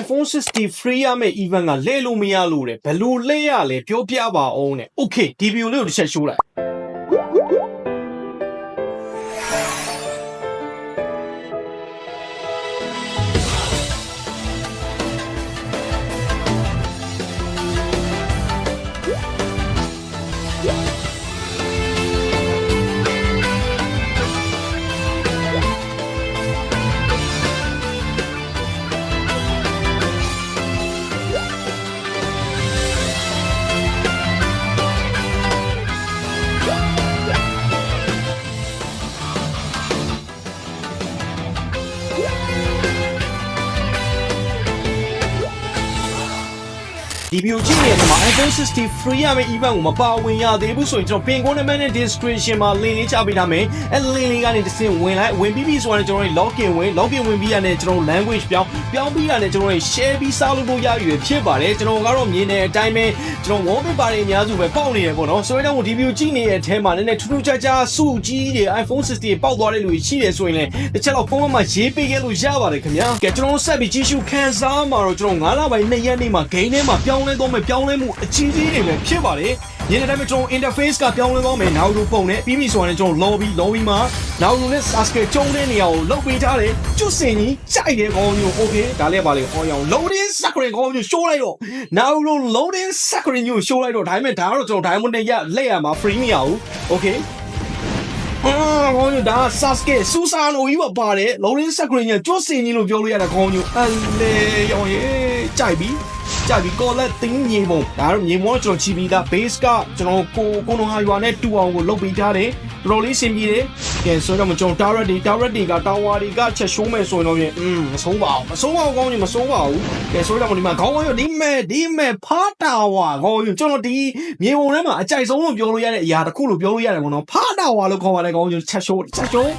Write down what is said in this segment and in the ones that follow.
iPhone 60 free ရမယ့် event ကလဲလို့မရလို့တဲ့ဘယ်လိုလဲရလဲပြောပြပါအောင်တဲ့ Okay ဒီ video လေးကိုတစ်ချက်ရှိုးလိုက် ဒီ video ကြည့်နေတဲ့အချိန်မှာ iPhone 60 free ရမယ့် event ကိုမပါဝင်ရသေးဘူးဆိုရင်ကျွန်တော်ပင်ကုန်းနံပါတ်နဲ့ description မှာ link လေးချပေးထားမယ်အဲ link လေးကနေတစ်ဆင့်ဝင်လိုက်ဝင်ပြီးပြီဆိုရင်ကျွန်တော်တို့ login ဝင် login ဝင်ပြီးရတဲ့ကျွန်တော်တို့ language ပြောင်းပြောင်းပြီးရတဲ့ကျွန်တော်တို့ share ပြီးစားလို့လို့ရပြီဖြစ်ပါတယ်ကျွန်တော်ကတော့မြင်တဲ့အတိုင်းပဲကျွန်တော် wallpaper တွေအများစုပဲပေါက်နေရပေါ့နော်ဆိုတော့ဒီ video ကြည့်နေတဲ့အထဲမှာနည်းနည်းထူးထူးခြားခြားစုကြီးတွေ iPhone 60ပေါက်သွားတဲ့လူတွေရှိတယ်ဆိုရင်လည်းတစ်ချက်တော့ဖုန်းမှာရေးပေးခဲ့လို့ရပါတယ်ခင်ဗျာကဲကျွန်တော်တို့ဆက်ပြီးကြည့်ရှုခန်းစားမှာတော့ကျွန်တော်9လပိုင်း2ရက်နေ့မှာ game ထဲမှာပြောင်းလဲသွားမယ်ပြောင်းလဲမှုအကြီးကြီးတွေလည်းဖြစ်ပါတယ်။ဒီနေ့တိုင်းမှာကျွန်တော် interface ကပြောင်းလဲသွားမယ်နောက်တို့ပုံနဲ့ပြီးပြီဆိုရင်ကျွန်တော် lobby lobby မှာနောက်တို့နဲ့ Sasuke ကျုံတဲ့နေရာကိုလုတ်ပေးထားတယ်။ကျွတ်စင်ကြီးကြိုက်တယ်ကောင်းမျိုး okay ဒါလည်းပါလေအော်ရောင် loading screen ကောင်းမျိုး show လိုက်တော့နောက်တို့ loading screen ကို show လိုက်တော့ဒါပေမဲ့ဒါကတော့ကျွန်တော် diamond နဲ့ရလက်ရမှာ free မရဘူး okay အာကောင်းညဒါဆတ်စကေစူဆာလိုကြီးပါပါတယ်လုံးရင်းဆက်ခရင်ညကျွတ်စင်ကြီးလို့ပြောလို့ရတာကောင်းညအလေရောင်ရေးကြိုက်ပြီ ကြိုက်ပြီကောလက်တင်းမြေပုံဒါတော့မြေပုံကကျွန်တော်ချီပြီးသား base ကကျွန်တော်ကိုကိုနှဟာရွာနဲ့တူအောင်ကိုလုတ်ပေးထားတယ်တော်တော်လေးစင်ပြေတယ်ကဲဆိုတော့ကျွန်တော် tower တွေ tower တွေက tower တွေကချက်ရှိုးမယ်ဆိုရင်တော့ပြင်อืมမဆုံးပါဘူးမဆုံးပါဘူးကောင်းညမဆုံးပါဘူးကဲဆိုတော့ဒီမှာခေါင်းရောဒီမဲ့ဒီမဲ့ဖာတာဝါကောင်းညကျွန်တော်ဒီမြေပုံထဲမှာအကြိုက်ဆုံးလို့ပြောလို့ရတဲ့အရာတစ်ခုလို့ပြောလို့ရတယ်ပေါ့နော်ဖာတာဝါလို့ခေါ်ပါတယ်ကောင်းညချက်ရှိုးချက်ရှိုး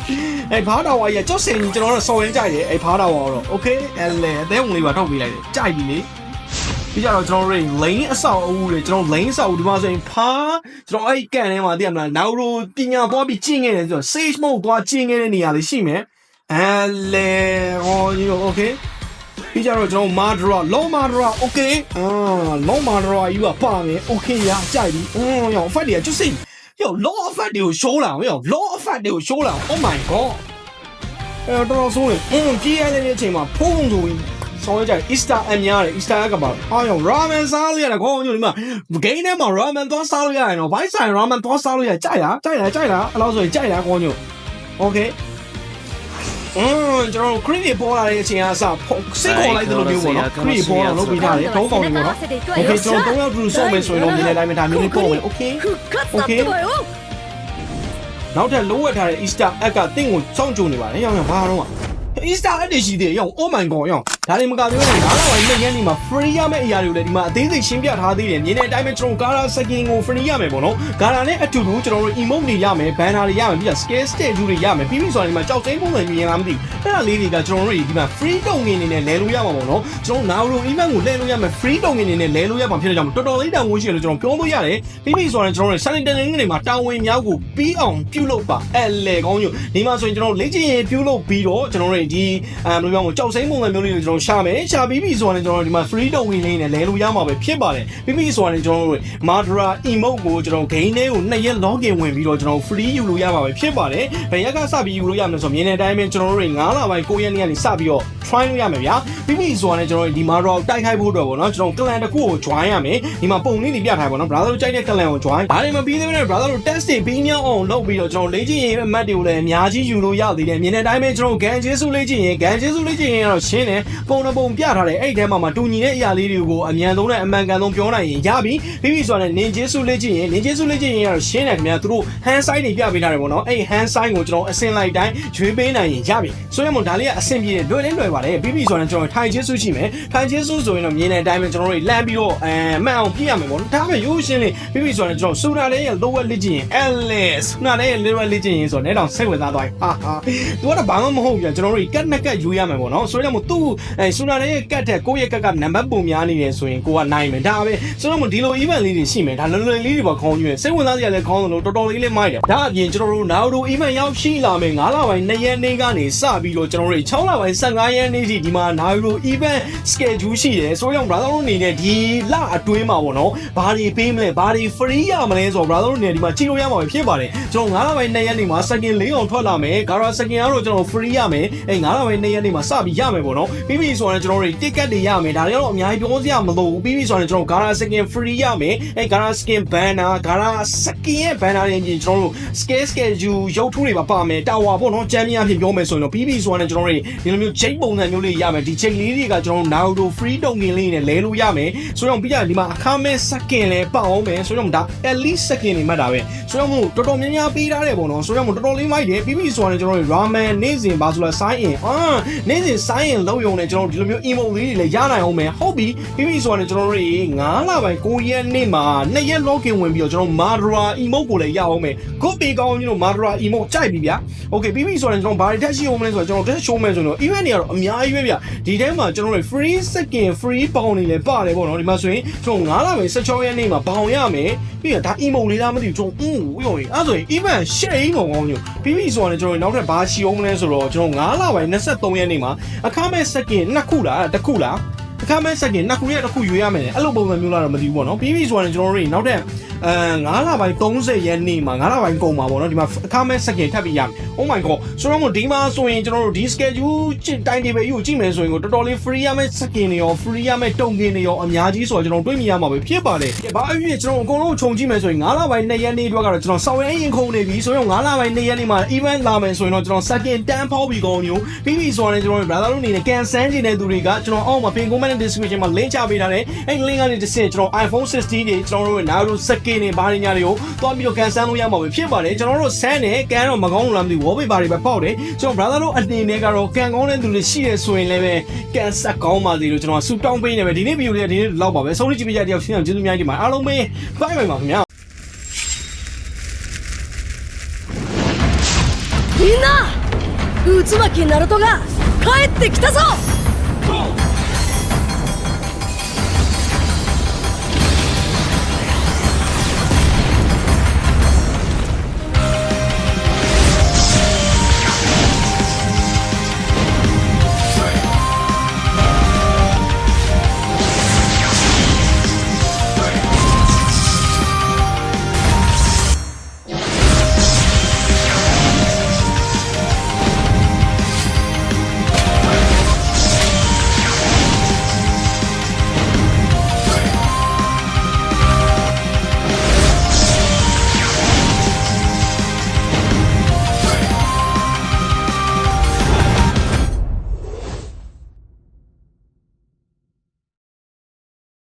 အဲဖာတာဝါရဲ့ကြော့စင်ကြီးကျွန်တော်တို့စော်ရင်ကြိုက်တယ်အဲဖာတာဝါတော့ okay အဲလေအသေးဝင်လေးပါထုတ်ပေးလိုက်တယ်ကြိုက်ပြီလေ ပြီးကြတော့ကျွန်တော်တို့ lane အဆောက်အဦတွေကျွန်တော် lane အဆောက်အဦဒီမှာဆိုရင်ဖာကျွန်တော်အဲ့ကန်ထဲမှာသိရမလားနောက်တော့ပညာသွားပြီးကျင့်ခဲ့တယ်ဆိုတော့ sage mode သွားကျင့်ခဲ့တဲ့နေရာလေးရှိမယ်အဲလေဟောဒီ okay ပြီးကြတော့ကျွန်တော်မာဒရာ low မာဒရာ okay အာ low မာဒရာယူပါပါမယ် okay ရကြိုက်ပြီအင်းရော effect တွေကကျွတ်စိယော low effect တွေကို show လာအောင်ယော low effect တွေကို show လာအောင် oh my god အဲတော့တော်ဆိုးနေအင်းကြီးရတဲ့အချိန်မှာဖုံးဆိုပြီး ဆောင်ရွက်ကြတယ် Easter အများတယ် Easter ကမှာအာရော ramen စားလို့ရတယ်ခေါင်းညို့ဒီမှာ game ထဲမှာ ramen သွားစားလို့ရတယ်နော်ဘိုင်းဆိုင် ramen သွားစားလို့ရကြိုက်လားကြိုက်လားကြိုက်လားအဲ့လိုဆိုရင်ကြိုက်လားခေါင်းညို့ okay အင်းကျွန်တော်တို့ cream ပေါ်လာတဲ့အချိန်အစစိတ်ခေါ်လိုက်တယ်လို့မျိုးပေါ့နော် cream ပေါ်လာလို့ပြီးထားတယ်တော့ကောင်းပြီပေါ့နော် okay ကျွန်တော်တော့ brew ဆုံးမယ်ဆိုရင်တော့ဒီနေ့တိုင်းမှာဒါမျိုးလေးပို့မယ် okay okay နောက်ထပ်လိုဝက်ထားတဲ့ Easter egg ကတင့်ကိုစောင့်ကြိုနေပါတယ်။ရောင်ရောင်ဘာတော့อ่ะ Easter egg တွေရှိသေးတယ်။ရောင် oh my god ရောင် ဒါတွေမကပြောနဲ့နားလာဝိုင်းလက်ရန်ဒီမှာ free ရမယ့်အရာတွေကိုလည်းဒီမှာအသေးစိတ်ရှင်းပြထားသေးတယ်။မြင်တဲ့အတိုင်းပဲကျွန်တော် Gara skin ကို free ရမယ်ပေါ့နော်။ Gara နဲ့အတူတူကျွန်တော်တို့ emote တွေရမယ် banner တွေရမယ်ပြီးတော့ scale stage တွေရမယ်ပြီးပြီဆိုရင်ဒီမှာကြောက်သိမ်းပုံစံမြင်လားမသိဘူး။အဲ့ဒါလေးတွေကကျွန်တော်တို့ဒီမှာ free တုံငင်နေနဲ့လဲလို့ရမှာပေါ့နော်။ကျွန်တော် now တို့ event ကိုလဲလို့ရမယ် free တုံငင်နေနဲ့လဲလို့ရမှာဖြစ်တဲ့ကြောင့်တော်တော်လေးတန်ဖိုးရှိတယ်လို့ကျွန်တော်ပြောလို့ရတယ်။ပြီးပြီဆိုရင်ကျွန်တော်တို့ Sunday တနေ့နေ့မှာတာဝန်များကိုပြီးအောင်ပြုလုပ်ပါအဲ့လေကောင်းညိုဒီမှာဆိုရင်ကျွန်တော်လေ့ကျင့်ရေးပြုလုပ်ပြီးတော့ကျွန်တော်တို့ဒီအဲဘယ်လိုပြောမလဲကြောက်စိမ်းပုံစံမျိုးလေးကိုကျွန်တော်ရှာမယ်ရှာပြီးပြီဆိုရင်ကျွန်တော်ဒီမှာ free တုံဝင်လေးနဲ့လဲလို့ရမှာပဲဖြစ်ပါတယ်ပြီးပြီဆိုရင်ကျွန်တော်တို့ Madra emote ကိုကျွန်တော် game ထဲကိုနှစ်ရက် login ဝင်ပြီးတော့ကျွန်တော် free ယူလို့ရမှာပဲဖြစ်ပါတယ်ဘယ်ရက်ကစပြီးယူလို့ရမလဲဆိုတော့မြင်တဲ့အတိုင်းပဲကျွန်တော်တို့9လပိုင်း9ရက်နေ့ကနေစပြီးတော့ try လို့ရမယ်ဗျာပြီးပြီဆိုရင်ကျွန်တော်ဒီ Madra ကိုတိုက်ခိုက်ဖို့အတွက်ပေါ့နော်ကျွန်တော် clan တစ်ခုကို join ရမယ်ဒီမှာပုံလေးတွေပြထားပါတော့ brother တို့ကြိုက်တဲ့ clan ကို join ဘာတွေမပြီးသေးဘူးနဲ့ brother တို့ test တွေပြီးမြောက်အောင်လုပ်ပြီးတော့ကျွန်တော်လေ့ကျင့်ရေးအမှတ်တွေကိုလည်းအများကြီးယူလို့ရသေးတယ်မြင်တဲ့အတိုင်းပဲကျွန်တော်ဂန်ကျေးစုလေ့ကျင့်ရေးဂန်ကျေးစုလေ့ကျင့်ရေးကတော့ရှင်းတယ်ပုံနှပုံပြထားတယ်အဲ့ဒီထဲမှာမှတူညီတဲ့အရာလေးတွေကိုအမြန်ဆုံးနဲ့အမှန်ကန်ဆုံးပြောနိုင်ရင်ရပြီပြီးပြီဆိုတော့နင်ကျေးစုလေ့ကျင့်ရေးနင်ကျေးစုလေ့ကျင့်ရေးကတော့ရှင်းတယ်ခင်ဗျာသူတို့ hand sign တွေပြပေးထားတယ်ပေါ့နော်အဲ့ hand sign ကိုကျွန်တော်အစင်လိုက်တိုင်းရွေးပေးနိုင်ရင်ရပြီဆိုရင်မို့ဒါလေးကအဆင်ပြေတယ်လွယ်လင်းလွယ်ပါတယ်ပြီးပြီဆိုတော့ကျွန်တော်ထိုင်ကျေးစုရှိမယ်ထိုင်ကျေးစုဆိုရင်တော့မြင်တဲ့အတိုင်းပဲကျွန်တော်တို့လမ်းပြီးတော့အဲမှန်အောင်ပြည့်ရမယ်ပေါ့နော်ဒါပဲရိုးရှင်းလေးပြီးပြီဆိုတော့ကျွန်တော်စူနာလေးရဲ့ lower လေ့ကျင့်ရေး LS စူနာလေးရဲ့ lower လေ့ကျင့်ရေးဆိုတော့လည်းတော့စိတ်ဝင်စားသွားပြီဟာဟာသူကတော့ဘာမှမဟုတ်ပြန်ကျွန်တော်တို့ကတ်နက်ကတ်ယူရမယ်ပေါ့နော်ဆိုတော့မို့သူ့အဲဆူနာရဲ့ကတ်ထက်ကိုယ့်ရဲ့ကတ်ကနံပါတ်ပုံများနေတယ်ဆိုရင်ကိုကနိုင်မယ်ဒါပဲဆိုတော့မဒီလို event လေးတွေရှိမယ်ဒါလွယ်လွယ်လေးတွေပါခေါင်းကျွေးစိတ်ဝင်စားစရာလည်းခေါင်းသလိုတော်တော်လေးလေးမိုက်တယ်ဒါအပြင်ကျွန်တော်တို့နောက်တို့ event ရောက်ရှိလာမယ်9လပိုင်း2ရက်နေ့ကနေစပြီးတော့ကျွန်တော်တို့6လပိုင်း15ရက်နေ့ထိဒီမှာနောက်တို့ event schedule ရှိတယ်ဆိုတော့ brother တို့အနေနဲ့ဒီလအတွင်းမှာပေါ့နော်ဘာတွေပေးမလဲဘာတွေ free ရမလဲဆိုတော့ brother တို့အနေနဲ့ဒီမှာကြည့်လို့ရမှာပဲဖြစ်ပါတယ်ကျွန်တော်9လပိုင်း2ရက်နေ့မှာ second လေးအောင်ထွက်လာမယ် gara second ကတော့ကျွန်တော် free ရမယ်အဲ9လပိုင်း2ရက်နေ့မှာစပြီးရမယ်ပေါ့နော်ပြီးပြီဆိုတော့ကျွန်တော်တို့ ticket တွေရမယ်ဒါတွေကတော့အများကြီးပြောစရာမလိုဘူးပြီးပြီဆိုတော့ကျွန်တော် gara second free ရမယ်အဲ gara second banner gara second ရဲ့ banner တွေပြင်ကျွန်တော်တို့ scale schedule ရုပ်ထုတွေပါပါမယ်တာဝါပေါ့နော်ချမ်းမြအဖြစ်ပြောမယ်ဆိုရင်တော့ပြီးပြီဆိုတော့ကျွန်တော်တို့ဒီလိုမျိုး chain ပုံစံမျိုးလေးရမယ်ဒီ chain လေးတွေကကျွန်တော်တို့ Naruto free token လေးနဲ့လဲလို့ရမယ်ဆိုတော့ပြီးကြဒီမှာအခမဲ့ second လဲပတ်အောင်မယ်ဆိုတော့ဒါ at least second နေမှတ်တာပဲဆိုတော့မို့တော်တော်များများပေးထားတယ်ပေါ့နော်ဆိုတော့မို့တော်တော်လေးမိုက်တယ်ပြီးပြီဆိုတော့ကျွန်တော်တို့ ramen နေ့စဉ်ဘာဆိုလဲ sign in အာနေ့စဉ် sign in လုပ်ရုံနဲ့ကျွန်တော်တို့ဒီလိုမျိုး emote လေးတွေလည်းရနိုင်အောင်မယ်ဟုတ်ပြီပြီးပြီဆိုတော့ကျွန်တော်တို့9လပိုင်း9ရက်နေ့မှာ2ရက် login ဝင်ပြီးတော့ကျွန်တော် Madra emote ကိုလည်းရအောင်မယ် good ပေးကောင်းကျွန်တော် Madra emote ကြိုက်ပြီဗျာ okay ပြီးပြီဆိုတော့ကျွန်တော်ဘာတွေတက်ရှိအောင်မလဲဆိုတော့ကျွန်တော်တက် show မယ်ဆိုတော့ event တွေကတော့အများကြီးပဲဗျာဒီထဲမှာကျွန်တော်တို့ free second free ပေါင်တွေလည်းပါတယ်ပေါ့နော်ဒီမှာဆိုရင်ကျွန်တော်9လပိုင်း16ရက်နေ့မှာပေါင်ရမယ်ပြီးတော့ဒါ emote လေးလားမသိဘူးကျွန်တော်ဦးဝေးအောင်အဲ့ဆိုရင် event share မကောင်းညိုပြီးပြီဆိုတော့ကျွန်တော်နောက်ထပ်ဘာရှိအောင်မလဲဆိုတော့ကျွန်တော်9လပိုင်း23ရက်နေ့မှာအခမဲ့ second နှစ်ခုလားတစ်ခုလား အခမဲ့စက်ကင်နှစ်ခုရဲ့တစ်ခုယူရမယ်လေအဲ့လိုပုံစံမျိုးလာတော့မသိဘူးပေါ့နော်ပြီးပြီဆိုရင်ကျွန်တော်တို့နောက်ထပ်အဲ9လပိုင်း30ရက်နေ့မှာ9လပိုင်းကုန်မှာပေါ့နော်ဒီမှာအခမဲ့စက်ကင်ထပ်ပြီးရမယ် Oh my god ဆိုတော့မို့ဒီမှာဆိုရင်ကျွန်တော်တို့ဒီ schedule တိုင်းတွေပဲယူကြည့်မယ်ဆိုရင်ကိုတော်တော်လေး free ရမယ့် second တွေရော free ရမယ့်တုံကင်တွေရောအများကြီးဆိုတော့ကျွန်တော်တွေးမိရမှာပဲဖြစ်ပါတယ်။ဘာအဖြစ်ကျွန်တော်အကုန်လုံးခြုံကြည့်မယ်ဆိုရင်9လပိုင်း2ရက်နေ့အတွက်ကတော့ကျွန်တော်စောင်းရဲရင်ခုန်နေပြီဆိုရင်9လပိုင်း2ရက်နေ့မှာ event လာမယ်ဆိုရင်တော့ကျွန်တော် second တန်းဖောက်ပြီးကောင်းမျိုးပြီးပြီဆိုရင်ကျွန်တော်တို့ brother တို့အနေနဲ့ can send ချင်တဲ့သူတွေကကျွန်တော်အောက်မှာ pin comment description မှာ link ချပေးထားတယ်။အဲ့ link ကနေတစ်ဆင့်ကျွန်တော် iPhone 16တွေကျွန်တော်တို့နောက်တို့ second တွေဘာတွေညာတွေကိုတွားပြီးတော့ can send လို့ရမှာပဲဖြစ်ပါတယ်။ကျွန်တော်တို့ send တယ် can တော့မကောင်းလို့လားမသိဘူး wallpaper တွေပဲပေါက်တယ်။ကျွန်တော် brother တို့အနေနဲ့ကတော့ can ကောင်းတဲ့သူတွေရှိရဆိုရင်လည်းပဲ can ဆက်ကောင်းပါစေလို့ကျွန်တော်ဆူတောင်းပေးနေပဲဒီနေ့ video လေးကဒီနေ့လောက်ပါပဲ။ဆုံးဖြတ်ကြည့်ပြကြတဲ့ယောက်ရှင်းအောင်ကျေးဇူးအများကြီးတင်ပါတယ်။အားလုံးပဲ bye bye ပါခင်ဗျာ။ みんな渦巻きナルトが帰ってきたぞ